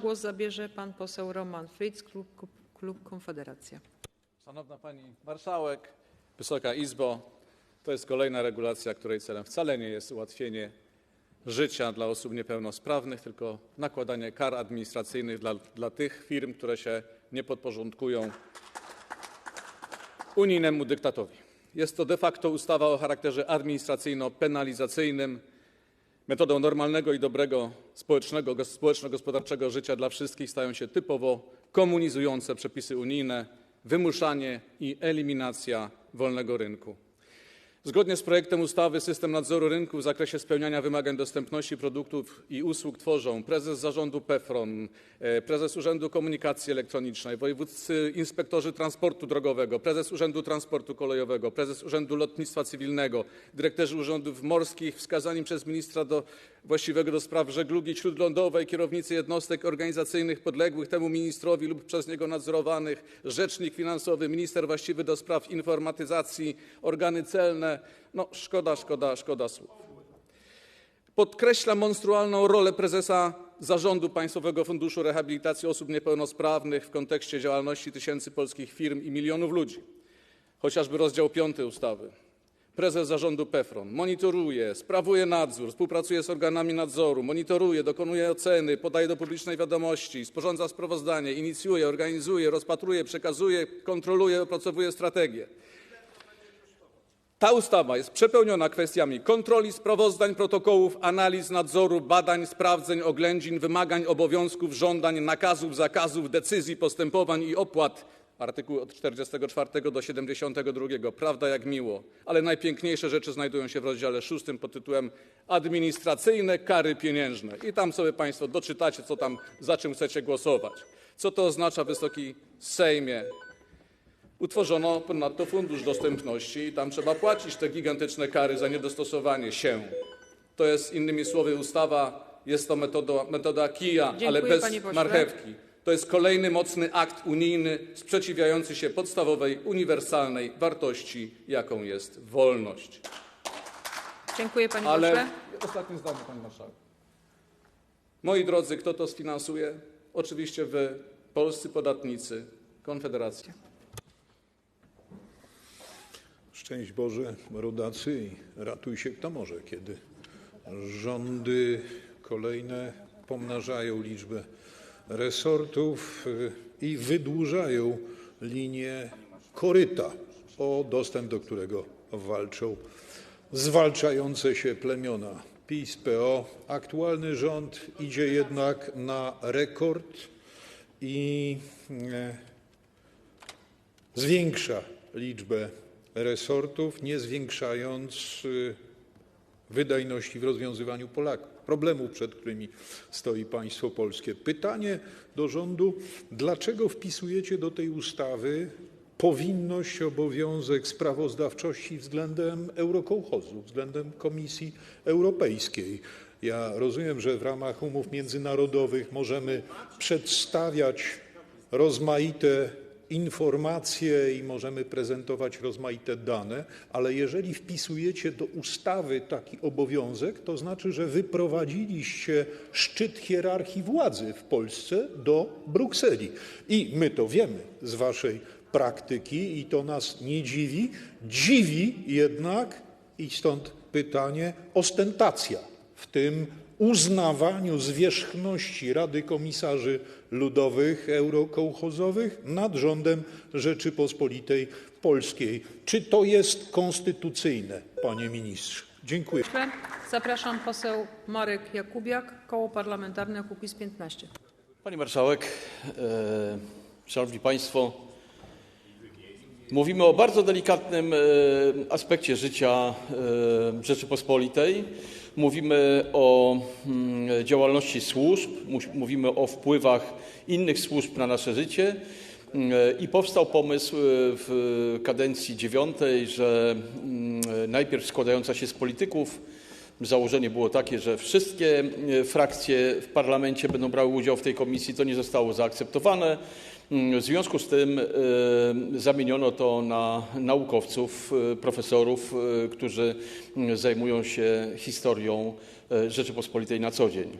Głos zabierze pan poseł Roman Fritz, klub, klub Konfederacja. Szanowna Pani Marszałek, Wysoka Izbo, to jest kolejna regulacja, której celem wcale nie jest ułatwienie życia dla osób niepełnosprawnych, tylko nakładanie kar administracyjnych dla, dla tych firm, które się nie podporządkują unijnemu dyktatowi. Jest to de facto ustawa o charakterze administracyjno-penalizacyjnym. Metodą normalnego i dobrego społeczno-gospodarczego życia dla wszystkich stają się typowo komunizujące przepisy unijne, wymuszanie i eliminacja wolnego rynku. Zgodnie z projektem ustawy system nadzoru rynku w zakresie spełniania wymagań dostępności produktów i usług tworzą prezes zarządu PFRON, e, prezes Urzędu Komunikacji Elektronicznej, wojewódzcy inspektorzy transportu drogowego, prezes Urzędu Transportu Kolejowego, prezes Urzędu Lotnictwa Cywilnego, dyrektorzy urzędów morskich wskazani przez ministra do, właściwego do spraw żeglugi śródlądowej, kierownicy jednostek organizacyjnych podległych temu ministrowi lub przez niego nadzorowanych, rzecznik finansowy, minister właściwy do spraw informatyzacji, organy celne. No szkoda, szkoda, szkoda słów. Podkreśla monstrualną rolę prezesa Zarządu Państwowego Funduszu Rehabilitacji Osób Niepełnosprawnych w kontekście działalności tysięcy polskich firm i milionów ludzi. Chociażby rozdział 5 ustawy. Prezes zarządu PFRON monitoruje, sprawuje nadzór, współpracuje z organami nadzoru, monitoruje, dokonuje oceny, podaje do publicznej wiadomości, sporządza sprawozdanie, inicjuje, organizuje, rozpatruje, przekazuje, kontroluje, opracowuje strategię. Ta ustawa jest przepełniona kwestiami kontroli, sprawozdań, protokołów, analiz, nadzoru, badań, sprawdzeń, oględzin, wymagań, obowiązków, żądań, nakazów, zakazów, decyzji, postępowań i opłat. Artykuły od 44 do 72. Prawda jak miło. Ale najpiękniejsze rzeczy znajdują się w rozdziale 6 pod tytułem Administracyjne kary pieniężne. I tam sobie Państwo doczytacie, co tam, za czym chcecie głosować. Co to oznacza, Wysoki Sejmie? Utworzono ponadto Fundusz Dostępności i tam trzeba płacić te gigantyczne kary za niedostosowanie się. To jest innymi słowy ustawa, jest to metoda, metoda kija, Dziękuję, ale bez panie pośle. marchewki. To jest kolejny mocny akt unijny sprzeciwiający się podstawowej, uniwersalnej wartości, jaką jest wolność. Dziękuję panie Ale pośle. ostatnie zdanie, pani marszałek. Moi drodzy, kto to sfinansuje? Oczywiście wy, polscy podatnicy, Konfederacja. Szczęść Boże, rodacy i ratuj się kto może, kiedy rządy kolejne pomnażają liczbę resortów y, i wydłużają linię koryta, o dostęp do którego walczą zwalczające się plemiona PiS, PO. Aktualny rząd idzie jednak na rekord i e, zwiększa liczbę resortów, nie zwiększając y, wydajności w rozwiązywaniu problemów, przed którymi stoi państwo polskie. Pytanie do rządu: dlaczego wpisujecie do tej ustawy powinność, obowiązek sprawozdawczości względem eurokołchozu, względem Komisji Europejskiej? Ja rozumiem, że w ramach umów międzynarodowych możemy przedstawiać rozmaite informacje i możemy prezentować rozmaite dane, ale jeżeli wpisujecie do ustawy taki obowiązek, to znaczy, że wyprowadziliście szczyt hierarchii władzy w Polsce do Brukseli. I my to wiemy z waszej praktyki i to nas nie dziwi. Dziwi jednak, i stąd pytanie, ostentacja w tym uznawaniu zwierzchności Rady Komisarzy Ludowych Eurokołchozowych nad rządem Rzeczypospolitej Polskiej. Czy to jest konstytucyjne, panie ministrze? Dziękuję. Zapraszam poseł Marek Jakubiak, koło parlamentarne Kukiz 15. Pani marszałek, e, szanowni państwo, mówimy o bardzo delikatnym e, aspekcie życia e, Rzeczypospolitej. Mówimy o mm, działalności służb, mówimy o wpływach innych służb na nasze życie. Mm, I powstał pomysł e, w kadencji dziewiątej, że mm, najpierw składająca się z polityków, Założenie było takie, że wszystkie e, frakcje w parlamencie będą brały udział w tej komisji. To nie zostało zaakceptowane. Mm, W związku z tym e, zamieniono to na naukowców, e, profesorów, którzy mm, zajmują się historią Rzeczypospolitej na co dzień.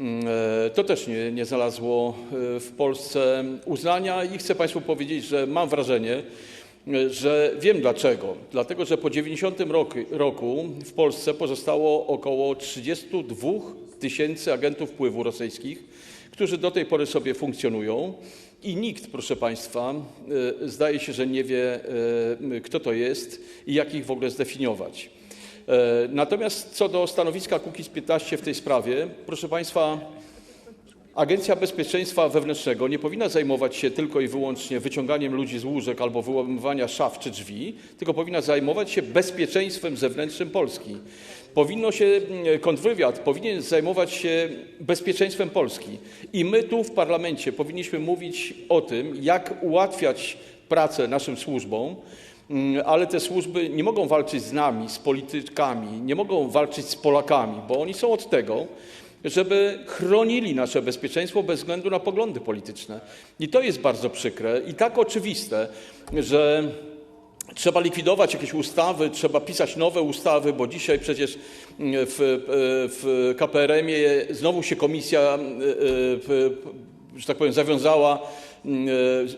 Mm, To też nie, nie znalazło w Polsce uznania i chcę Państwu powiedzieć, że mam wrażenie, że wiem dlaczego. Dlatego, że po 90 roku, w Polsce pozostało około 32 tysięcy agentów wpływu rosyjskich, którzy do tej pory sobie funkcjonują i nikt, proszę Państwa, e, zdaje się, że nie wie, e, kto to jest i jak ich w ogóle zdefiniować. E, Natomiast co do stanowiska Kukiz’15 w tej sprawie, proszę Państwa, Agencja Bezpieczeństwa Wewnętrznego nie powinna zajmować się tylko i wyłącznie wyciąganiem ludzi z łóżek albo wyłamywania szaf czy drzwi, tylko powinna zajmować się bezpieczeństwem zewnętrznym Polski. Powinno się, mm, kontrwywiad powinien zajmować się bezpieczeństwem Polski. I my tu w parlamencie powinniśmy mówić o tym, jak ułatwiać pracę naszym służbom, Mm, ale te służby nie mogą walczyć z nami, z politykami, nie mogą walczyć z Polakami, bo oni są od tego, żeby chronili nasze bezpieczeństwo bez względu na poglądy polityczne. I to jest bardzo przykre i tak oczywiste, że trzeba likwidować jakieś ustawy, trzeba pisać nowe ustawy, bo dzisiaj przecież mm, w, w KPRM-ie znowu się komisja, e, e, że tak powiem, zawiązała mm, e,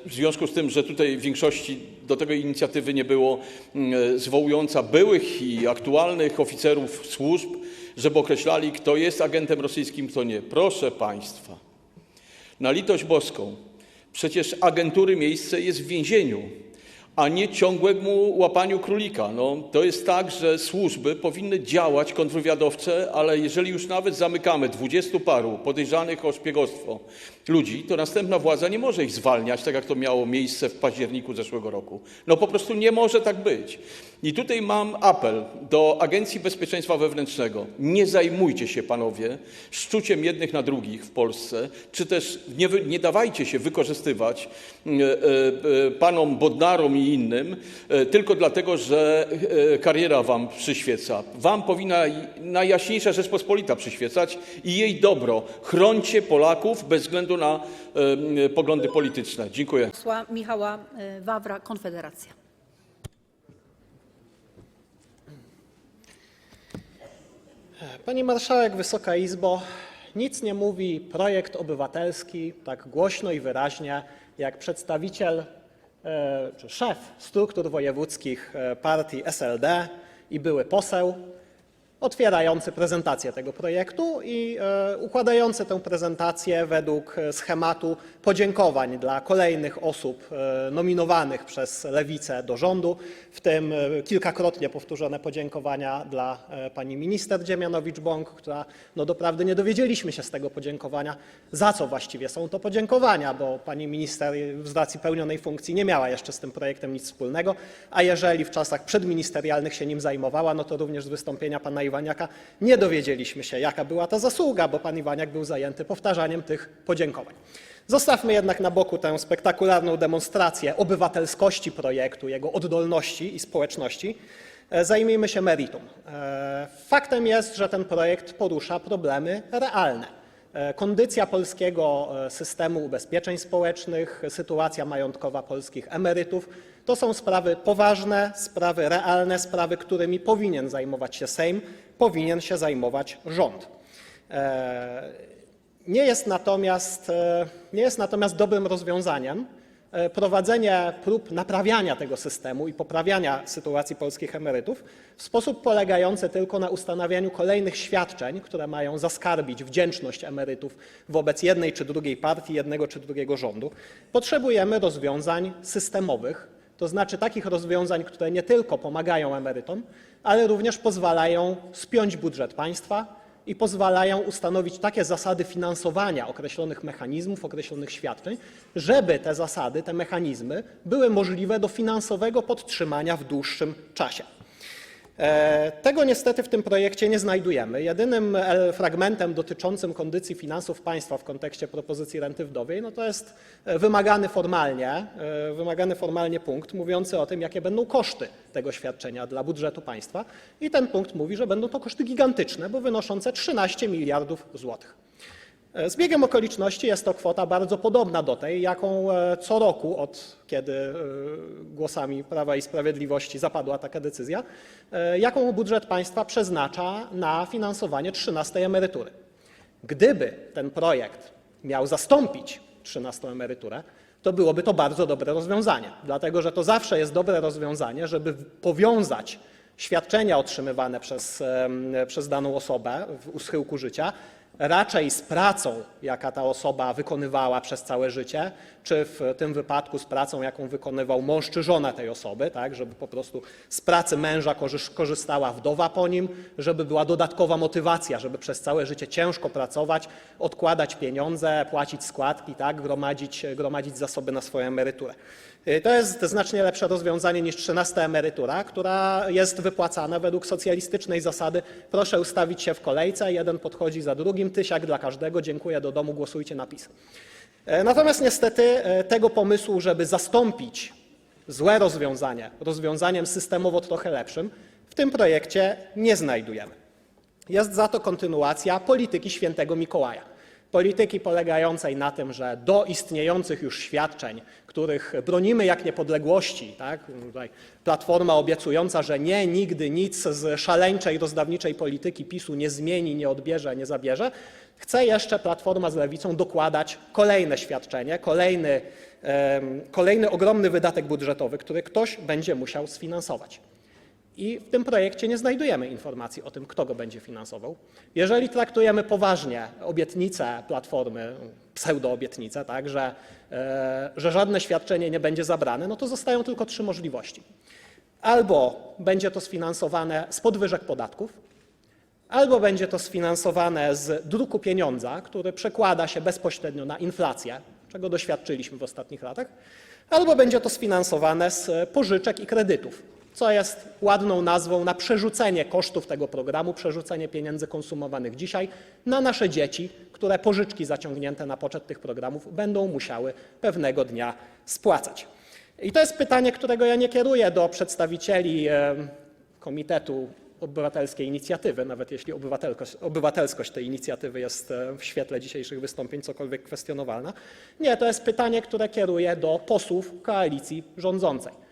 w związku z tym, że tutaj większości do tego inicjatywy nie było, mm, zwołująca byłych i aktualnych oficerów służb, żeby określali, kto jest agentem rosyjskim, kto nie. Proszę Państwa, na litość boską, przecież agentury miejsce jest w więzieniu, a nie ciągłemu łapaniu królika. No, to jest tak, że służby powinny działać kontrwywiadowcze, ale jeżeli już nawet zamykamy dwudziestu paru podejrzanych o szpiegostwo ludzi, to następna władza nie może ich zwalniać, tak jak to miało miejsce w październiku zeszłego roku. No po prostu nie może tak być. I tutaj mam apel do Agencji Bezpieczeństwa Wewnętrznego. Nie zajmujcie się, panowie, szczuciem jednych na drugich w Polsce, czy też nie, nie dawajcie się wykorzystywać e, e, e, panom Bodnarom i innym e, tylko dlatego, że e, kariera wam przyświeca. Wam powinna Najjaśniejsza Rzeczpospolita przyświecać i jej dobro. Chrońcie Polaków bez względu na e, poglądy polityczne. Dziękuję. Posła Michała Wawra, Konfederacja. Pani marszałek, Wysoka Izbo, nic nie mówi projekt obywatelski tak głośno i wyraźnie, jak przedstawiciel czy szef struktur wojewódzkich e, partii SLD i były poseł, otwierający prezentację tego projektu i e, układający tę prezentację według schematu podziękowań dla kolejnych osób e, nominowanych przez Lewicę do rządu, w tym e, kilkakrotnie powtórzone podziękowania dla pani minister Dziemianowicz-Bąk, która no doprawdy nie dowiedzieliśmy się z tego podziękowania, za co właściwie są to podziękowania, bo pani minister z racji pełnionej funkcji nie miała jeszcze z tym projektem nic wspólnego, a jeżeli w czasach przedministerialnych się nim zajmowała, no to również z wystąpienia pana Iwaniaka nie dowiedzieliśmy się, jaka była ta zasługa, bo pan Iwaniak był zajęty powtarzaniem tych podziękowań. Zostawmy jednak na boku tę spektakularną demonstrację obywatelskości projektu, jego oddolności i społeczności. E, Zajmijmy się meritum. E, Faktem jest, że ten projekt porusza problemy realne. E, Kondycja polskiego e, systemu ubezpieczeń społecznych, sytuacja majątkowa polskich emerytów to są sprawy poważne, sprawy realne, sprawy, którymi powinien zajmować się Sejm, powinien się zajmować rząd. E, Nie jest natomiast, nie jest natomiast dobrym rozwiązaniem prowadzenie prób naprawiania tego systemu i poprawiania sytuacji polskich emerytów w sposób polegający tylko na ustanawianiu kolejnych świadczeń, które mają zaskarbić wdzięczność emerytów wobec jednej czy drugiej partii, jednego czy drugiego rządu. Potrzebujemy rozwiązań systemowych, to znaczy takich rozwiązań, które nie tylko pomagają emerytom, ale również pozwalają spiąć budżet państwa i pozwalają ustanowić takie zasady finansowania określonych mechanizmów, określonych świadczeń, żeby te zasady, te mechanizmy były możliwe do finansowego podtrzymania w dłuższym czasie. E, Tego niestety w tym projekcie nie znajdujemy. Jedynym e, fragmentem dotyczącym kondycji finansów państwa w kontekście propozycji renty wdowiej no to jest e, wymagany formalnie, wymagany formalnie punkt mówiący o tym, jakie będą koszty tego świadczenia dla budżetu państwa. I ten punkt mówi, że będą to koszty gigantyczne, bo wynoszące 13 miliardów złotych. E, Z biegiem okoliczności jest to kwota bardzo podobna do tej, jaką e, co roku, od kiedy e, głosami Prawa i Sprawiedliwości zapadła taka decyzja, jaką budżet państwa przeznacza na finansowanie 13 emerytury. Gdyby ten projekt miał zastąpić 13 emeryturę, to byłoby to bardzo dobre rozwiązanie, dlatego że to zawsze jest dobre rozwiązanie, żeby powiązać świadczenia otrzymywane przez, przez daną osobę u schyłku życia raczej z pracą, jaka ta osoba wykonywała przez całe życie, czy w tym wypadku z pracą, jaką wykonywał mąż czy żona tej osoby, tak, żeby po prostu z pracy męża korzystała wdowa po nim, żeby była dodatkowa motywacja, żeby przez całe życie ciężko pracować, odkładać pieniądze, płacić składki, tak, gromadzić, gromadzić zasoby na swoją emeryturę. Y, To jest znacznie lepsze rozwiązanie niż 13 emerytura, która jest wypłacana według socjalistycznej zasady proszę ustawić się w kolejce, jeden podchodzi za drugim, tysiak dla każdego, dziękuję, do domu, głosujcie na PiS. E, Natomiast niestety e, tego pomysłu, żeby zastąpić złe rozwiązanie rozwiązaniem systemowo trochę lepszym, w tym projekcie nie znajdujemy. Jest za to kontynuacja polityki świętego Mikołaja. Polityki polegającej na tym, że do istniejących już świadczeń, których bronimy jak niepodległości, tak? Tutaj Platforma obiecująca, że nie, nigdy nic z szaleńczej, rozdawniczej polityki PiSu nie zmieni, nie odbierze, nie zabierze, chce jeszcze Platforma z Lewicą dokładać kolejne świadczenie, kolejny, kolejny ogromny wydatek budżetowy, który ktoś będzie musiał sfinansować. I w tym projekcie nie znajdujemy informacji o tym, kto go będzie finansował. Jeżeli traktujemy poważnie obietnicę Platformy, pseudoobietnicę, tak, że, e, że żadne świadczenie nie będzie zabrane, no to zostają tylko trzy możliwości. Albo będzie to sfinansowane z podwyżek podatków, albo będzie to sfinansowane z druku pieniądza, który przekłada się bezpośrednio na inflację, czego doświadczyliśmy w ostatnich latach, albo będzie to sfinansowane z pożyczek i kredytów, co jest ładną nazwą na przerzucenie kosztów tego programu, przerzucenie pieniędzy konsumowanych dzisiaj na nasze dzieci, które pożyczki zaciągnięte na poczet tych programów będą musiały pewnego dnia spłacać. I to jest pytanie, którego ja nie kieruję do przedstawicieli e, Komitetu Obywatelskiej Inicjatywy, nawet jeśli obywatelkość, obywatelskość tej inicjatywy jest e, w świetle dzisiejszych wystąpień cokolwiek kwestionowalna. Nie, to jest pytanie, które kieruję do posłów koalicji rządzącej.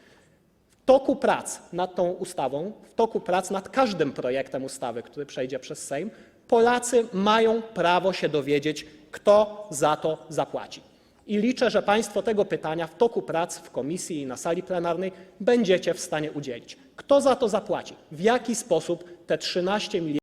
Toku prac nad tą ustawą, w toku prac nad każdym projektem ustawy, który przejdzie przez Sejm, Polacy mają prawo się dowiedzieć, kto za to zapłaci. I liczę, że Państwo tego pytania w toku prac w komisji i na sali plenarnej będziecie w stanie udzielić. Kto za to zapłaci? W jaki sposób te 13 milionów